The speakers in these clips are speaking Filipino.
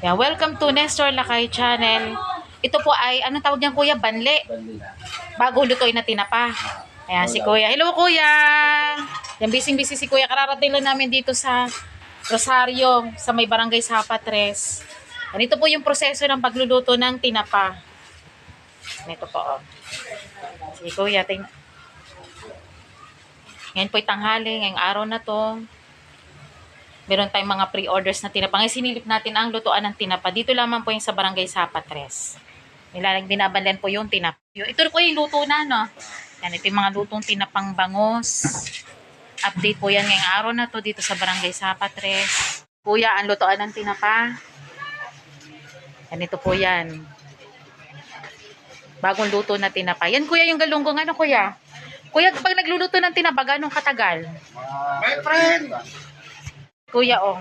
Yeah, welcome to Nestor Lakay Channel. Ito po ay, anong tawag niyan kuya? Banle. Bago lutuin na tinapa. Ayan, si kuya. Hello kuya! Yan, busy-busy si kuya. Kararating lang namin dito sa Rosario, sa may barangay Sapatres. Yan, ito po yung proseso ng pagluluto ng tinapa. Ito po, oh. Si kuya, ting Ngayon po'y tanghali, ngayong araw na to. Meron tayong mga pre-orders na tinapa. Ngayon sinilip natin ang lutuan ng tinapa. Dito lamang po yung sa barangay Sapatres. Nilalang binabandan po yung tinapa. Ito po yung luto na, no? Yan, ito yung mga lutong tinapang bangos. Update po yan ngayong araw na to dito sa barangay Sapatres. Kuya, ang lutuan ng tinapa. Yan, ito po yan. Bagong luto na tinapa. Yan, kuya, yung galunggong. Ano, kuya? Kuya, pag nagluluto ng tinapa, ganong katagal? My friend! Kuya, oh.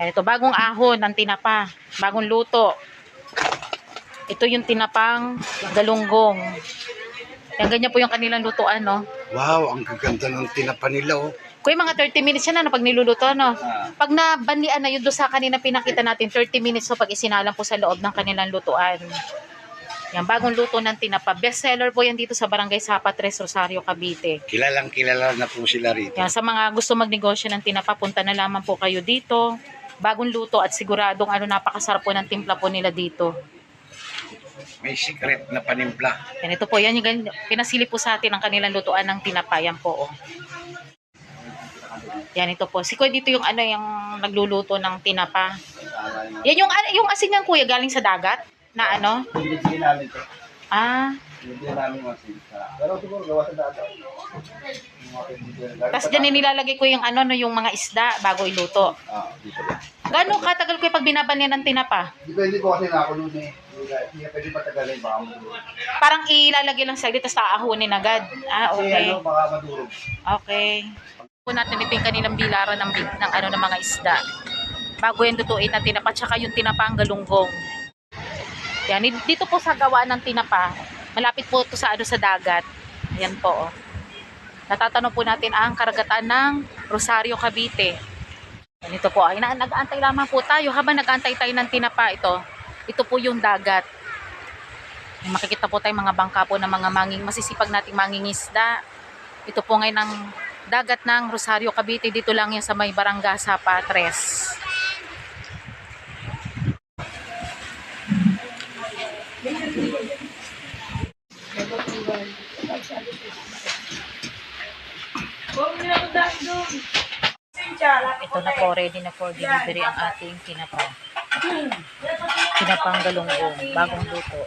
Yan, ito, bagong ahon ng tinapa. Bagong luto. Ito yung tinapang galunggong. Yan, ganyan po yung kanilang lutuan, no? Wow, ang gaganda ng tinapa nila, oh. Kuya, mga 30 minutes yan, ano, pag niluluto, no? Pag nabanlian na yun doon sa kanina pinakita natin, 30 minutes so pag isinalang po sa loob ng kanilang lutuan. Yan, bagong luto ng tinapa. Best seller po yan dito sa Barangay Sapatres, Rosario, Cavite. Kilalang kilala na po sila rito. Yan, sa mga gusto magnegosyo ng tinapa, punta na lamang po kayo dito. Bagong luto at siguradong ano napakasarap po ng timpla po nila dito. May secret na panimpla. Yan, ito po, yan yung pinasili po sa atin ang kanilang lutuan ng tinapa. Yan po, oh. Yan, ito po. Si Kuya dito yung ano, yung nagluluto ng tinapa. Yan yung, ano- yung asin niyan, Kuya, galing sa dagat? Na ano? Hindi namin ito. Ah, Hindi namin masin Pero siguro gawa sa data. tapos dyan nilalagay ko yung ano, no, yung mga isda bago iluto. Ah, dito ba? Gano'ng katagal ko pag binaban yan ng tinapa? Depende po kasi na ako noon eh. Hindi pwede patagalin baka madurog. Parang ilalagay lang saglit, tapos aahunin agad. Ah, Kasi okay. ano, baka madurog. Okay. Po natin ito yung kanilang bilaran ng, ng ano ng mga isda. Bago yan lutuin ng tinapa, tsaka yung tinapa ang galunggong. Yan, dito po sa gawa ng tinapa, malapit po ito sa ano sa dagat. Yan po. Oh. Natatanong po natin ang karagatan ng Rosario, Cavite. Yan ito po. Ay, na, nag-aantay lamang po tayo habang nag-aantay tayo ng tinapa ito. Ito po yung dagat. Makikita po tayong mga bangka po ng mga manging, masisipag nating mangingisda. Ito po ngayon ang dagat ng Rosario, Cavite. Dito lang yan sa may barangay sa Patres. Ito na po, ready na for delivery ang ating tinapa. Tinapang galunggong, bagong luto.